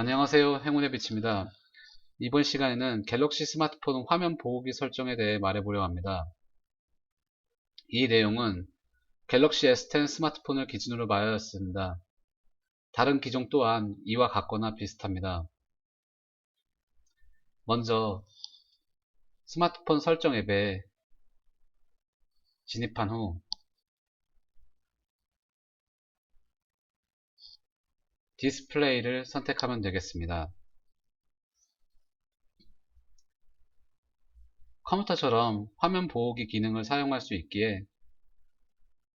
안녕하세요. 행운의 빛입니다. 이번 시간에는 갤럭시 스마트폰 화면 보호기 설정에 대해 말해보려 합니다. 이 내용은 갤럭시 S10 스마트폰을 기준으로 말하였습니다. 다른 기종 또한 이와 같거나 비슷합니다. 먼저 스마트폰 설정 앱에 진입한 후 디스플레이를 선택하면 되겠습니다. 컴퓨터처럼 화면 보호기 기능을 사용할 수 있기에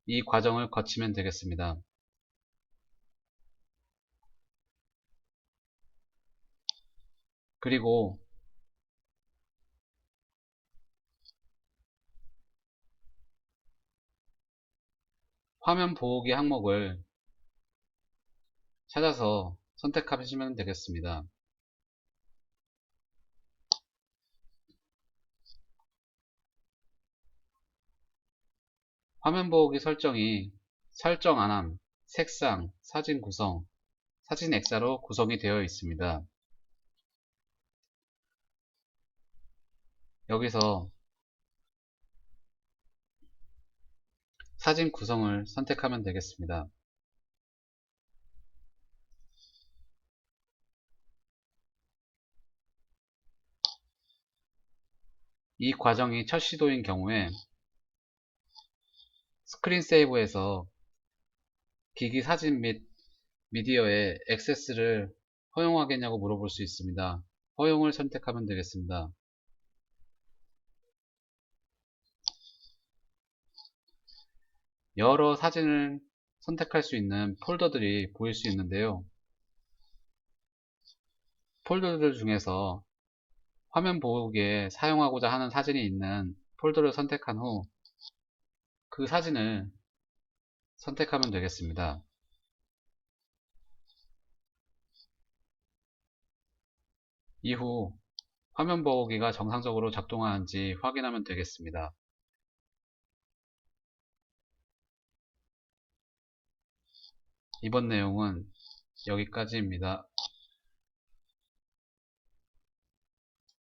이 과정을 거치면 되겠습니다. 그리고 화면 보호기 항목을 찾아서 선택하시면 되겠습니다. 화면 보호기 설정이 설정 안함, 색상, 사진 구성, 사진 액자로 구성이 되어 있습니다. 여기서 사진 구성을 선택하면 되겠습니다. 이 과정이 첫 시도인 경우에 스크린 세이브에서 기기 사진 및 미디어의 액세스를 허용하겠냐고 물어볼 수 있습니다. 허용을 선택하면 되겠습니다. 여러 사진을 선택할 수 있는 폴더들이 보일 수 있는데요. 폴더들 중에서 화면 보호기에 사용하고자 하는 사진이 있는 폴더를 선택한 후 그 사진을 선택하면 되겠습니다. 이후 화면 보호기가 정상적으로 작동하는지 확인하면 되겠습니다. 이번 내용은 여기까지입니다.